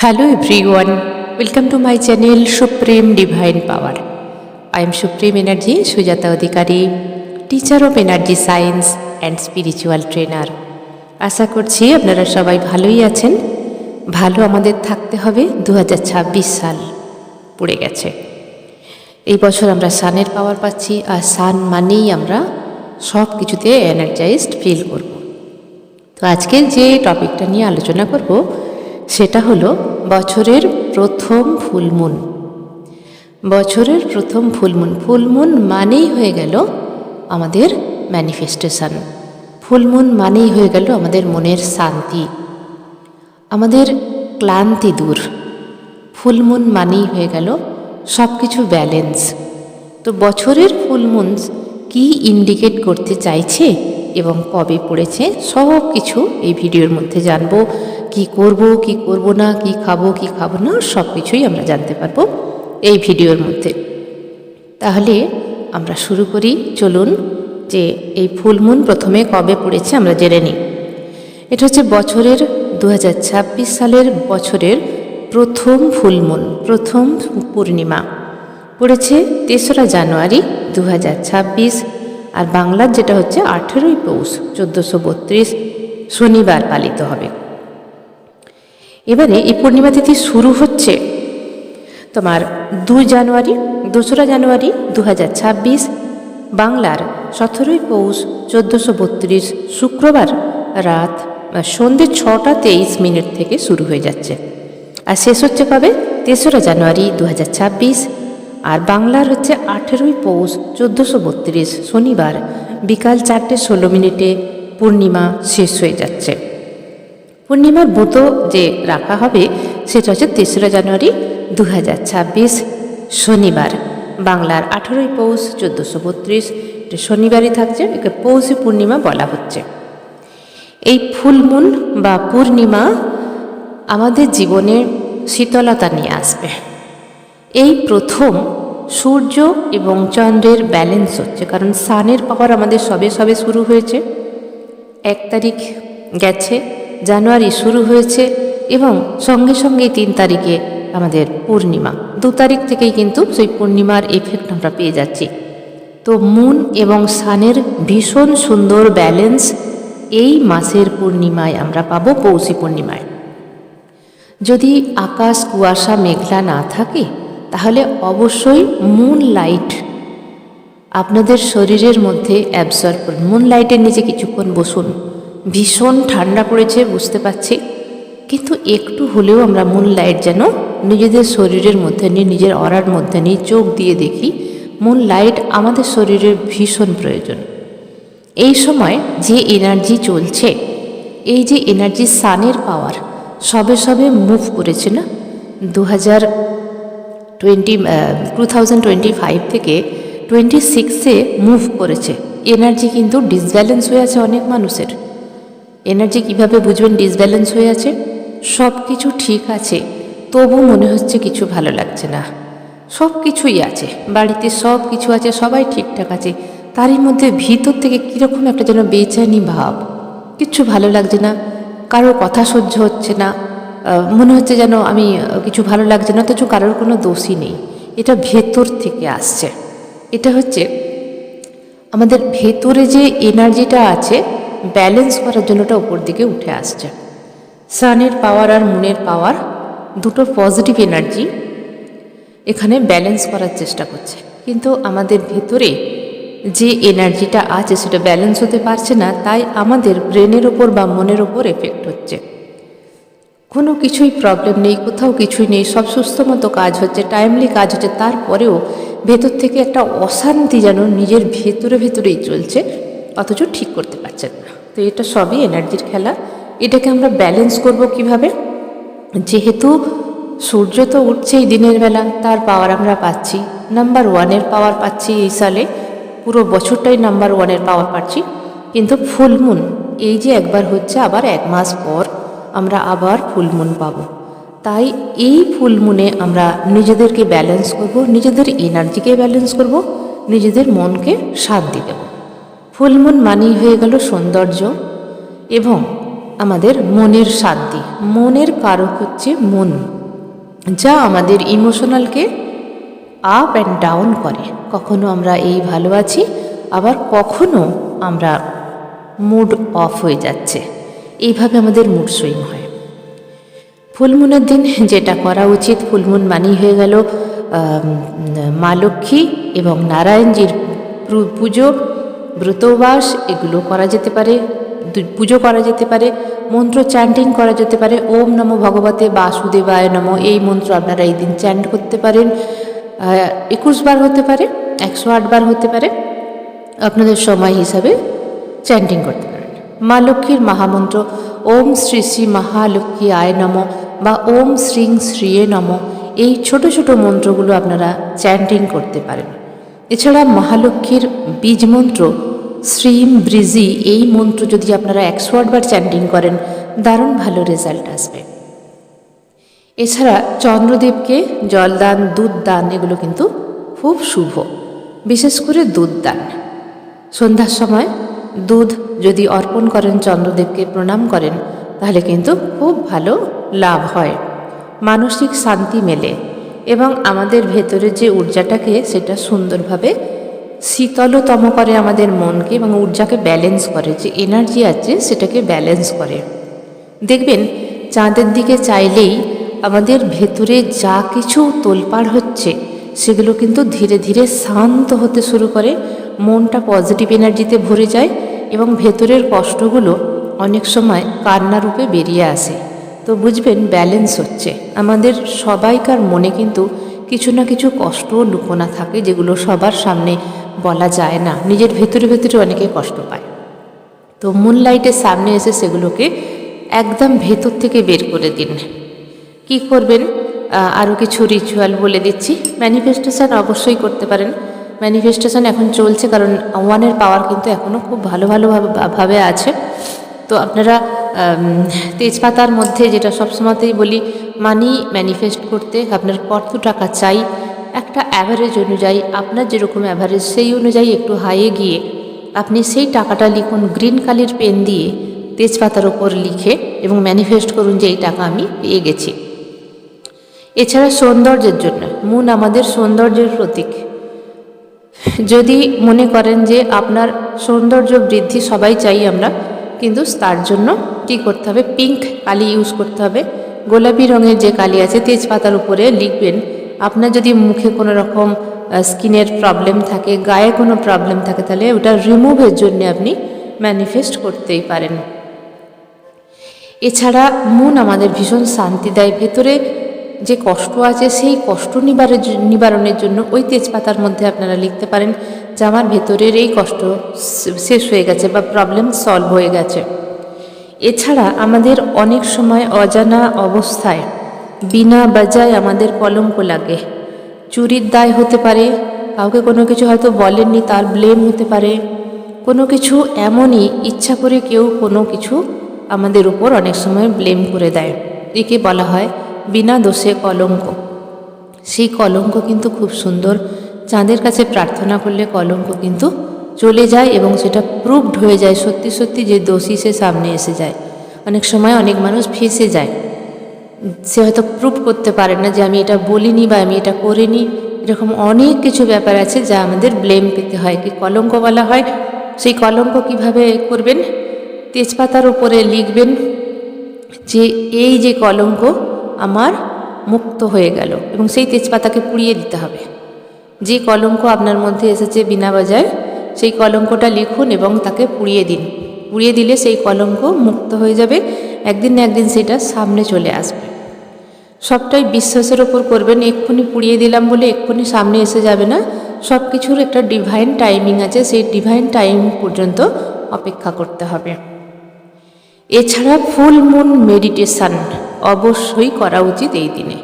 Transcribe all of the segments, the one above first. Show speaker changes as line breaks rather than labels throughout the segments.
Hello everyone, welcome to my channel Supreme Divine Power. I am Supreme Energy Sujata Adhikari, teacher of energy science and spiritual trainer. আশা করছি আপনারা সবাই ভালোই আছেন ভালো আমাদের থাকতে হবে দু হাজার ছাব্বিশ সাল পড়ে গেছে এই বছর আমরা সানের পাওয়ার পাচ্ছি আর সান মানেই আমরা সব কিছুতে এনার্জাইজড ফিল করব তো আজকে যে টপিকটা নিয়ে আলোচনা করব সেটা হলো বছরের প্রথম ফুলমুন। বছরের প্রথম ফুলমুন। ফুলমুন মানেই হয়ে গেল আমাদের ম্যানিফেস্টেশন ফুলমুন মানেই হয়ে গেল আমাদের মনের শান্তি। আমাদের ক্লান্তি দূর। ফুলমুন মানেই হয়ে গেল সব কিছু ব্যালেন্স তো বছরের ফুলমুন কি ইন্ডিকেট করতে চাইছে এবং কবে পড়েছে সব কিছু এই ভিডিওর মধ্যে জানব। কি করব কি করব না, কি খাব কি খাব না, সব কিছুই আমরা জানতে পারব এই ভিডিওর মধ্যে। তাহলে আমরা শুরু করি। চলুন যে এই ফুলমুন প্রথমে কবে পড়েছে আমরা জেনে নিই। এটা হচ্ছে বছরের দু হাজার ছাব্বিশ সালের বছরের প্রথম ফুলমুন প্রথম পূর্ণিমা। পড়েছে তেসরা জানুয়ারি দু হাজার ছাব্বিশ আর বাংলার যেটা হচ্ছে আঠেরোই পৌষ, চোদ্দোশো শনিবার পালিত হবে। এবারে এই পূর্ণিমা তিথি শুরু হচ্ছে। তোমার দুই জানুয়ারি দোসরা জানুয়ারি দু হাজার ছাব্বিশ বাংলার সতেরোই পৌষ চোদ্দোশো বত্রিশ শুক্রবার রাত আহ, সন্ধে ছটা তেইশ মিনিট থেকে শুরু হয়ে যাচ্ছে। আর শেষ হচ্ছে কবে? তেসরা জানুয়ারি দু হাজার ছাব্বিশ। আর বাংলার হচ্ছে আঠেরোই পৌষ চোদ্দোশো বত্রিশ শনিবার বিকাল চারটে ষোলো মিনিটে পূর্ণিমা শেষ হয়ে যাচ্ছে। পূর্ণিমার ব্রত যে রাখা হবে, সেটা হচ্ছে তেসরা জানুয়ারি দু হাজার ছাব্বিশ শনিবার। বাংলার আঠেরোই পৌষ, চোদ্দোশো বত্রিশ শনিবারই থাকছে, একে পৌষী পূর্ণিমা বলা হচ্ছে। এই ফুলমুন বা পূর্ণিমা আমাদের জীবনে শীতলতা নিয়ে আসবে। এই প্রথম সূর্য এবং চন্দ্রের ব্যালেন্স হচ্ছে, কারণ সানের পাওয়ার আমাদের সবে সবে শুরু হয়েছে। এক তারিখ গেছে জানুয়ারি শুরু হয়েছে এবং সঙ্গে সঙ্গে তিন তারিখে আমাদের পূর্ণিমা। দু তারিখ থেকেই কিন্তু সেই পূর্ণিমার এফেক্ট আমরা পেয়ে যাচ্ছি। তো মুন এবং সানের ভীষণ সুন্দর ব্যালেন্স এই মাসের পূর্ণিমায় আমরা পাবো, পৌষী পূর্ণিমায়। যদি আকাশ, কুয়াশা, মেঘলা না থাকে, তাহলে অবশ্যই মুন লাইট আপনাদের শরীরের মধ্যে অ্যাবজর্ব করুন। মুন লাইটের নিচে কিছুক্ষণ বসুন। ভীষণ ঠান্ডা পড়েছে, বুঝতে পারছি। কিন্তু একটু হলেও আমরা মুন লাইট যেন নিজেদের শরীরের মধ্যে নিয়ে, নিজের অরার মধ্যে নিয়ে চোখ দিয়ে দেখি মুন লাইট আমাদের শরীরের ভীষণ প্রয়োজন। এই সময় যে এনার্জি চলছে, এই যে এনার্জি সানের পাওয়ার সবে সবে মুভ করেছে না? দু হাজার twenty two thousand twenty five থেকে টোয়েন্টি সিক্সে মুভ করেছে। এনার্জি কিন্তু ডিসব্যালেন্স হয়ে আছে অনেক মানুষের। এনার্জি কীভাবে বুঝবেন ডিসব্যালেন্স হয়ে আছে? সব কিছু ঠিক আছে, তবু মনে হচ্ছে কিছু ভালো লাগছে না। সব কিছুই আছে, বাড়িতে সব কিছু আছে, সবাই ঠিকঠাক আছে, তারই মধ্যে ভিতর থেকে কীরকম একটা যেন বেচানি ভাব। কিচ্ছু ভালো লাগছে না, কারোর কথা সহ্য হচ্ছে না মনে হচ্ছে যেন আমি কিছু ভালো লাগছে না, অথচ কারোর কোনো দোষই নেই। এটা ভেতর থেকে আসছে। এটা হচ্ছে আমাদের ভেতরে যে এনার্জিটা আছে ব্যালেন্স করার জন্য ওটা উপর দিকে উঠে আসছে। সানের পাওয়ার আর মুনের পাওয়ার দুটো পজিটিভ এনার্জি এখানে ব্যালেন্স করার চেষ্টা করছে। কিন্তু আমাদের ভেতরে যে এনার্জিটা আছে সেটা ব্যালেন্স হতে পারছে না, তাই আমাদের ব্রেনের ওপর বা মনের ওপর এফেক্ট হচ্ছে। কোনো কিছুই প্রবলেম নেই, কোথাও কিছুই নেই, সব সুস্থ মতো কাজ হচ্ছে টাইমলি কাজ হচ্ছে, তারপরেও ভেতর থেকে একটা অশান্তি যেন নিজের ভেতরে ভেতরেই চলছে, অথচ ঠিক করতে পারছেন এটা সবই এনার্জির খেলা। এটাকে আমরা ব্যালেন্স করব কীভাবে? যেহেতু সূর্য তো উঠছেই দিনের বেলা, তার পাওয়ার আমরা পাচ্ছি। নাম্বার ওয়ানের পাওয়ার পাচ্ছি এই সালে। পুরো বছরটাই নাম্বার ওয়ানের পাওয়ার পাচ্ছি। কিন্তু ফুলমুন এই যে একবার হচ্ছে আবার এক মাস পর আমরা আবার ফুলমুন পাবো। তাই এই ফুলমুনে আমরা নিজেদেরকে ব্যালেন্স করব, নিজেদের এনার্জিকে ব্যালেন্স করব, নিজেদের মনকে শান্তি দেব। ফুলমুন মানেই হয়ে গেল সৌন্দর্য এবং আমাদের মনের শান্তি মনের কারক হচ্ছে মন, যা আমাদের ইমোশনালকে আপ অ্যান্ড ডাউন করে। কখনো আমরা এই ভালো আছি, আবার কখনো আমরা মুড অফ হয়ে যাচ্ছে। এইভাবে আমাদের মুড সুইং হয়। ফুলমুনের দিন যেটা করা উচিত, ফুলমুন মানেই হয়ে গেল মা লক্ষ্মী এবং নারায়ণজির পুজো ব্রতবাস এগুলো করা যেতে পারে পুজো করা যেতে পারে, মন্ত্র চ্যান্টিং করা যেতে পারে, ওম নমো ভগবতে বাসুদেবায় নমো, এই মন্ত্র আপনারা এই দিন চ্যান্ট করতে পারেন। একুশ বার হতে পারে, একশো আট বার হতে পারে, আপনাদের সময় হিসাবে চ্যান্টিং করতে পারেন। মা লক্ষ্মীর মহামন্ত্র, ওম শ্রী শ্রী মহালক্ষ্মী আয় নম বা ওম শ্রীং শ্রীয়ে নম, এই ছোট ছোট মন্ত্রগুলো আপনারা চ্যান্টিং করতে পারেন। এছাড়া মহালক্ষ্মীর বীজ মন্ত্র শ্রীম ব্রিজি এই মন্ত্র যদি আপনারা একশো আটবার চ্যান্টিং করেন, দারুণ ভালো রেজাল্ট আসবে। এছাড়া চন্দ্রদেবকে জলদান দুধ দান, এগুলো কিন্তু খুব শুভ। বিশেষ করে দুধ দান। সন্ধ্যার সময় দুধ যদি অর্পণ করেন, চন্দ্রদেবকে প্রণাম করেন, তাহলে কিন্তু খুব ভালো লাভ হয়। মানসিক শান্তি মেলে এবং আমাদের ভেতরে যে ঊর্জাটাকে সেটা সুন্দরভাবে শীতলতম করে আমাদের মনকে এবং ঊর্জাকে ব্যালেন্স করে, যে এনার্জি আছে সেটাকে ব্যালেন্স করে। দেখবেন, চাঁদের দিকে চাইলেই আমাদের ভেতরে যা কিছু তোলপাড় হচ্ছে, সেগুলো কিন্তু ধীরে ধীরে শান্ত হতে শুরু করে, মনটা পজিটিভ এনার্জিতে ভরে যায় এবং ভেতরের কষ্টগুলো অনেক সময় কান্না রূপে বেরিয়ে আসে। তো বুঝবেন ব্যালেন্স হচ্ছে। আমাদের সবাইকার মনে কিন্তু কিছু না কিছু কষ্ট লুকোনা থাকে যেগুলো সবার সামনে বলা যায় না। নিজের ভেতরে ভেতরে অনেকে কষ্ট পায়। তো মুনলাইটের সামনে এসে সেগুলোকে একদম ভেতর থেকে বের করে দিন। কি করবেন? আরও কিছু রিচুয়াল বলে দিচ্ছি। ম্যানিফেস্টেশন অবশ্যই করতে পারেন। ম্যানিফেস্টেশন এখন চলছে কারণ ওয়ানের পাওয়ার কিন্তু এখনও খুব ভালো ভালোভাবে ভাবে আছে। তো আপনারা তেজপাতার মধ্যে যেটা সবসময়তেই বলি মানি ম্যানিফেস্ট করতে আপনার কত টাকা চাই একটা অ্যাভারেজ অনুযায়ী, আপনার যেরকম অ্যাভারেজ সেই অনুযায়ী একটু হাইয়ে গিয়ে আপনি সেই টাকাটা লিখুন গ্রিন কালির পেন দিয়ে, তেজপাতার ওপর লিখে এবং ম্যানিফেস্ট করুন যে এই টাকা আমি পেয়ে গেছি। এছাড়া সৌন্দর্যের জন্য, মুন আমাদের সৌন্দর্যের প্রতীক। যদি মনে করেন যে আপনার সৌন্দর্য বৃদ্ধি সবাই চাই আমরা, কিন্তু তার জন্য কী করতে হবে? পিঙ্ক কালি ইউজ করতে হবে। গোলাপি রঙের যে কালি আছে, তেজপাতার উপরে লিখবেন আপনার যদি মুখে কোনো রকম স্কিনের প্রবলেম থাকে, গায়ে কোনো প্রবলেম থাকে, তাহলে ওটা রিমুভের জন্য আপনি ম্যানিফেস্ট করতেই পারেন। এছাড়া মন আমাদের ভীষণ শান্তি দেয়। ভেতরে যে কষ্ট আছে, সেই কষ্ট নিবারের নিবারণের জন্য ওই তেজপাতার মধ্যে আপনারা লিখতে পারেন যে আমার ভেতরের এই কষ্ট শেষ হয়ে গেছে বা প্রবলেম সলভ হয়ে গেছে। এছাড়া আমাদের অনেক সময় অজানা অবস্থায় বিনা বাজায় আমাদের কলঙ্ক লাগে। চুরির দায় হতে পারে, কাউকে কোনো কিছু হয়তো বলেননি, তার ব্লেম হতে পারে। কোনো কিছু এমনই ইচ্ছা করে কেউ কোনো কিছু আমাদের উপর অনেক সময় ব্লেম করে দেয়। একে বলা হয় বিনা দোষে কলঙ্ক। সেই কলঙ্ক কিন্তু খুব সুন্দর। চাঁদের কাছে প্রার্থনা করলে কলঙ্ক কিন্তু চলে যায় এবং সেটা প্রুভড হয়ে যায়। সত্যি সত্যি যে দোষী সে সামনে এসে যায়। অনেক সময় অনেক মানুষ ফেসে যায়। সে হয়তো প্রুভ করতে পারে না যে আমি এটা বলিনি বা আমি এটা করিনি। এরকম অনেক কিছু ব্যাপার আছে যা আমাদের ব্লেম পেতে হয়। কি কলঙ্ক বলা হয়, সেই কলঙ্ক কীভাবে করবেন? তেজপাতার উপরে লিখবেন যে, এই যে কলঙ্ক আমার মুক্ত হয়ে গেল এবং সেই তেজপাতাকে পুড়িয়ে দিতে হবে। যে কলঙ্ক আপনার মধ্যে এসেছে বিনা বাজায়, সেই কলঙ্কটা লিখুন এবং তাকে পুড়িয়ে দিন। পুড়িয়ে দিলে সেই কলঙ্ক মুক্ত হয়ে যাবে। একদিন না একদিন সেটা সামনে চলে আসবে। সবটাই বিশ্বাসের ওপর করবেন, এক্ষুনি পুড়িয়ে দিলাম বলে এক্ষুনি সামনে এসে যাবে না। সব কিছুর একটা ডিভাইন টাইমিং আছে, সেই ডিভাইন টাইম পর্যন্ত অপেক্ষা করতে হবে। এছাড়া ফুল মুন মেডিটেশান অবশ্যই করা উচিত এই দিনে।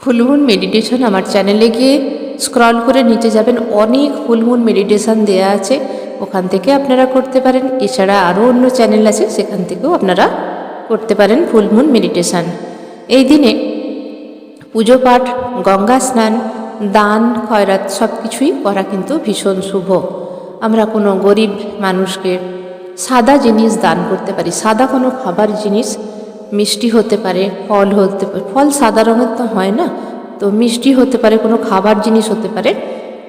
ফুল মুন মেডিটেশন আমার চ্যানেলে গিয়ে স্ক্রল করে নিচে যাবেন, অনেক ফুল মুন মেডিটেশান দেয়া আছে, ওখান থেকে আপনারা করতে পারেন। এছাড়া আরও অন্য চ্যানেল আছে, সেখান থেকেও আপনারা করতে পারেন ফুল মুন মেডিটেশান এই দিনে পুজো পাঠ, গঙ্গা স্নান, দান, খয়রাত সব কিছুই করা কিন্তু ভীষণ শুভ। আমরা কোনো গরিব মানুষকে সাদা জিনিস দান করতে পারি, সাদা কোনো খাবার জিনিস মিষ্টি হতে পারে, ফল হতে পারে, ফল সাদা রঙের তো হয় না, তো মিষ্টি হতে পারে, কোনো খাবার জিনিস হতে পারে,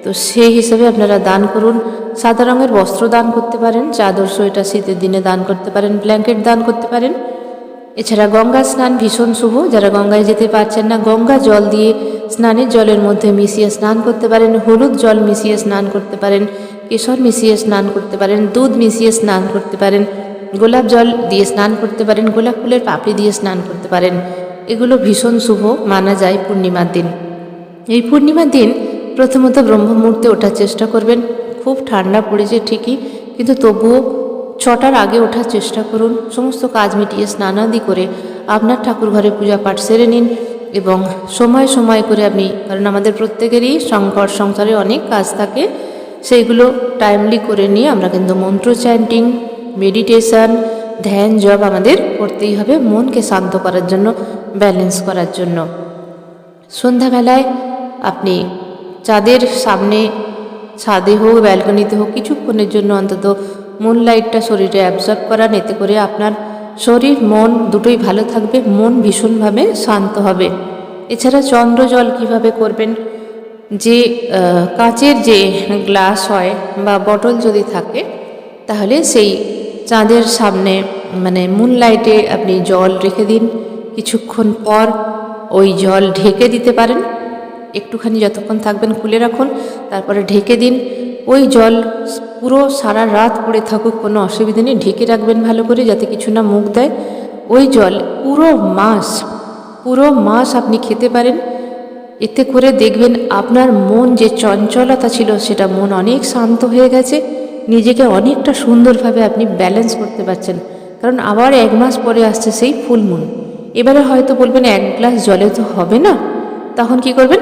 তো সেই হিসেবে আপনারা দান করুন, সাদা রঙের বস্ত্র দান করতে পারেন, চাদর, সোয়েটার শীতের দিনে দান করতে পারেন, ব্ল্যাঙ্কেট দান করতে পারেন এছাড়া গঙ্গা স্নান ভীষণ শুভ। যারা গঙ্গায় যেতে পারছেন না, গঙ্গা জল দিয়ে স্নানের জলের মধ্যে মিশিয়ে স্নান করতে পারেন, হলুদ জল মিশিয়ে স্নান করতে পারেন, কেশর মিশিয়ে স্নান করতে পারেন, দুধ মিশিয়ে স্নান করতে পারেন, গোলাপ জল দিয়ে স্নান করতে পারেন, গোলাপ ফুলের পাপড়ি দিয়ে স্নান করতে পারেন। এগুলো ভীষণ শুভ, মানা যায় পূর্ণিমার দিন। এই পূর্ণিমার দিন প্রথমত ব্রহ্ম মুহূর্তে ওঠার চেষ্টা করবেন। খুব ঠান্ডা পড়েছে ঠিকই, কিন্তু তবুও ছটার আগে ওঠার চেষ্টা করুন। সমস্ত কাজ মিটিয়ে স্নানাদি করে আপনার ঠাকুর ঘরে পূজা পাঠ সেরে নিন এবং সময় সময় করে আপনি, কারণ আমাদের প্রত্যেকেরই সংকট সংসারে অনেক কাজ থাকে, সেইগুলো টাইমলি করে নিয়ে আমরা কিন্তু মন্ত্র চ্যান্টিং মেডিটেশন ধ্যান জব আমাদের করতেই হবে মনকে শান্ত করার জন্য ব্যালেন্স করার জন্য। সন্ধ্যাবেলায় আপনি চাঁদের সামনে, ছাদে হোক ব্যালকনিতে হোক, কিছুক্ষণের জন্য অন্তত মুন লাইটটা শরীরে অ্যাবজর্ব করান এতে করে আপনার শরীর, মন দুটোই ভালো থাকবে, মন ভীষণভাবে শান্ত হবে। এছাড়া চন্দ্র জল কীভাবে করবেন? যে কাচের যে গ্লাস হয় বা বটল যদি থাকে, তাহলে সেই চাঁদের সামনে মানে মুন লাইটে আপনি জল রেখে দিন। কিছুক্ষণ পর ওই জল ঢেকে দিতে পারেন। একটুখানি যতক্ষণ থাকবেন খুলে রাখুন, তারপরে ঢেকে দিন। ওই জল পুরো সারা রাত পড়ে থাকুক, কোনো অসুবিধা নেই। ঢেকে রাখবেন ভালো করে যাতে কিছু না মুখ দেয়। ওই জল পুরো মাস পুরো মাস আপনি খেতে পারেন। এতে করে দেখবেন আপনার মন যে চঞ্চলতা ছিল, সেটা মন অনেক শান্ত হয়ে গেছে। নিজেকে অনেকটা সুন্দরভাবে আপনি ব্যালেন্স করতে পারছেন। কারণ আবার এক মাস পরে আসছে সেই ফুল মুন এবারে হয়তো বলবেন এক গ্লাস জলে তো হবে না। তখন কি করবেন?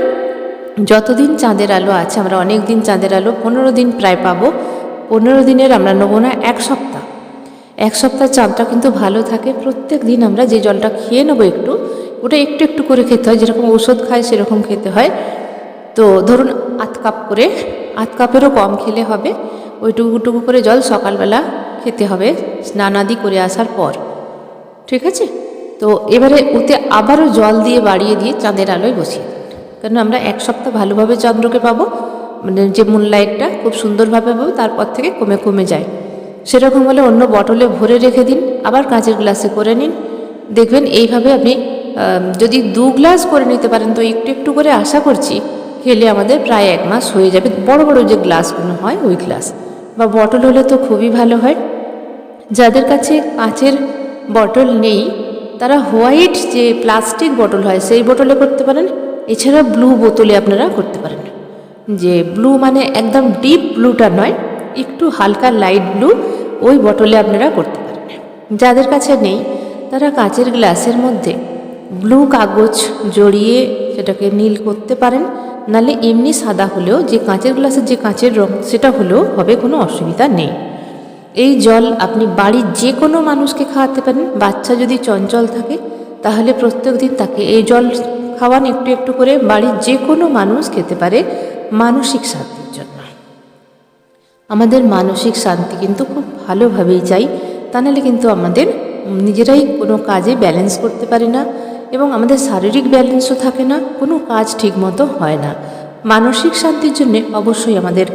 যতদিন চাঁদের আলো আছে, আমরা অনেক দিন চাঁদের আলো, পনেরো দিন প্রায় পাবো। পনেরো দিনের আমরা নেব না, এক সপ্তাহ। এক সপ্তাহ চাঁদটা কিন্তু ভালো থাকে। প্রত্যেক দিন আমরা যে জলটা খেয়ে নেব একটু, ওটা একটু একটু করে খেতে হয়। যেরকম ওষুধ খায়, সেরকম খেতে হয়। তো ধরুন, আধ কাপ করে, আধ কাপেরও কম খেলে হবে। ওইটুকুটুকু করে জল সকালবেলা খেতে হবে, স্নানাদি করে আসার পর। ঠিক আছে? তো এবারে ওতে আবারও জল দিয়ে বাড়িয়ে দিয়ে চাঁদের আলোয় বসিয়ে কারণ আমরা এক সপ্তাহ ভালোভাবে চন্দ্রকে পাবো? মানে যে মুনলাইটটা খুব সুন্দরভাবে পাবো, তারপর থেকে কমে কমে যায়। সেরকম হলে অন্য বটলে ভরে রেখে দিন, আবার কাঁচের গ্লাসে করে নিন। দেখবেন এইভাবে আপনি যদি দু গ্লাস করে নিতে পারেন, তো একটু একটু করে আশা করছি খেলে আমাদের প্রায় এক মাস হয়ে যাবে। বড় বড় যে গ্লাসগুলো হয়, ওই গ্লাস বা বটল হলে তো খুবই ভালো হয়। যাদের কাছে কাঁচের বটল নেই, তারা হোয়াইট যে প্লাস্টিক বটল হয়, সেই বটলে করতে পারেন। এছাড়া ব্লু বোতলে আপনারা করতে পারেন। যে ব্লু মানে একদম ডিপ ব্লুটা নয়, একটু হালকা লাইট ব্লু ওই বটলে আপনারা করতে পারেন। যাদের কাছে নেই, তারা কাঁচের গ্লাসের মধ্যে ব্লু কাগজ জড়িয়ে সেটাকে নীল করতে পারেন, নালে এমনি সাদা হলেও যে কাঁচের গ্লাসের যে কাঁচের রং, সেটা হলেও হবে, কোনো অসুবিধা নেই। এই জল আপনি বাড়ির যে কোনো মানুষকে খাওয়াতে পারেন, বাচ্চা যদি চঞ্চল থাকে, তাহলে প্রত্যেক দিন তাকে এই জল খাওয়ান একটু একটু করে বাড়ির যে কোনো মানুষ খেতে পারে মানসিক শান্তির জন্য। আমাদের মানসিক শান্তি কিন্তু খুব ভালোভাবেই চাই। তা নাহলে কিন্তু আমাদের নিজেরাই কোনো কাজে ব্যালেন্স করতে পারি না এবং আমাদের শারীরিক ব্যালেন্সও থাকে না, কোনো কাজ ঠিকমতো হয় না। মানসিক শান্তির জন্য অবশ্যই আমাদের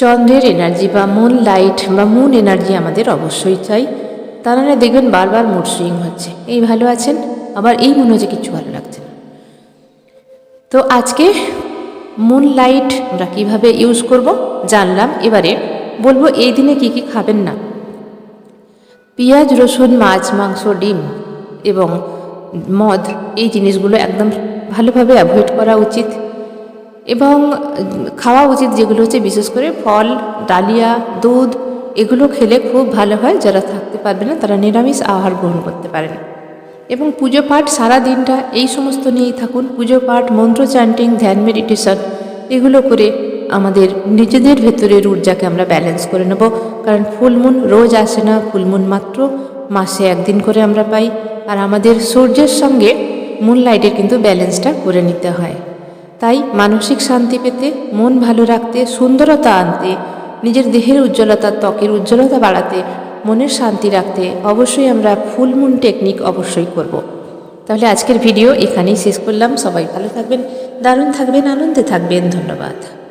চন্দ্রের এনার্জি বা মুন লাইট বা মুন এনার্জি আমাদের অবশ্যই চাই। তা নাহলে দেখবেন বারবার মুড সুইং হচ্ছে। এই ভালো আছেন? আবার এই মনে হচ্ছে কিছু ভালো তো আজকে মুন লাইট আমরা কীভাবে ইউজ করব জানলাম এবারে। বলব এই দিনে কি কি খাবেন না। পেঁয়াজ, রসুন, মাছ, মাংস, ডিম এবং মদ, এই জিনিসগুলো একদম ভালোভাবে অ্যাভয়েড করা উচিত। এবং খাওয়া উচিত যেগুলো হচ্ছে বিশেষ করে ফল, ডালিয়া, দুধ, এগুলো খেলে খুব ভালো হয়। যারা থাকতে পারবে না তারা নিরামিষ আহার গ্রহণ করতে পারেন। এবং পুজো পাঠ সারা দিনটা এই সমস্ত নিয়েই থাকুন। পুজো পাঠ, মন্ত্র চ্যান্টিং ধ্যান মেডিটেশন এগুলো করে আমাদের নিজেদের ভেতরের ঊর্জাকে আমরা ব্যালেন্স করে নেব। কারণ ফুলমুন রোজ আসে না ফুলমুন মাত্র মাসে একদিন করে আমরা পাই। আর আমাদের সূর্যের সঙ্গে মুন লাইটের কিন্তু ব্যালেন্সটা করে নিতে হয়। তাই মানসিক শান্তি পেতে, মন ভালো রাখতে, সুন্দরতা আনতে, নিজের দেহের উজ্জ্বলতা ত্বকের উজ্জ্বলতা বাড়াতে মনের শান্তি রাখতে অবশ্যই আমরা ফুলমুন টেকনিক অবশ্যই করব। তাহলে আজকের ভিডিও এখানেই শেষ করলাম। সবাই ভালো থাকবেন, দারুণ থাকবেন, আনন্দে থাকবেন। ধন্যবাদ।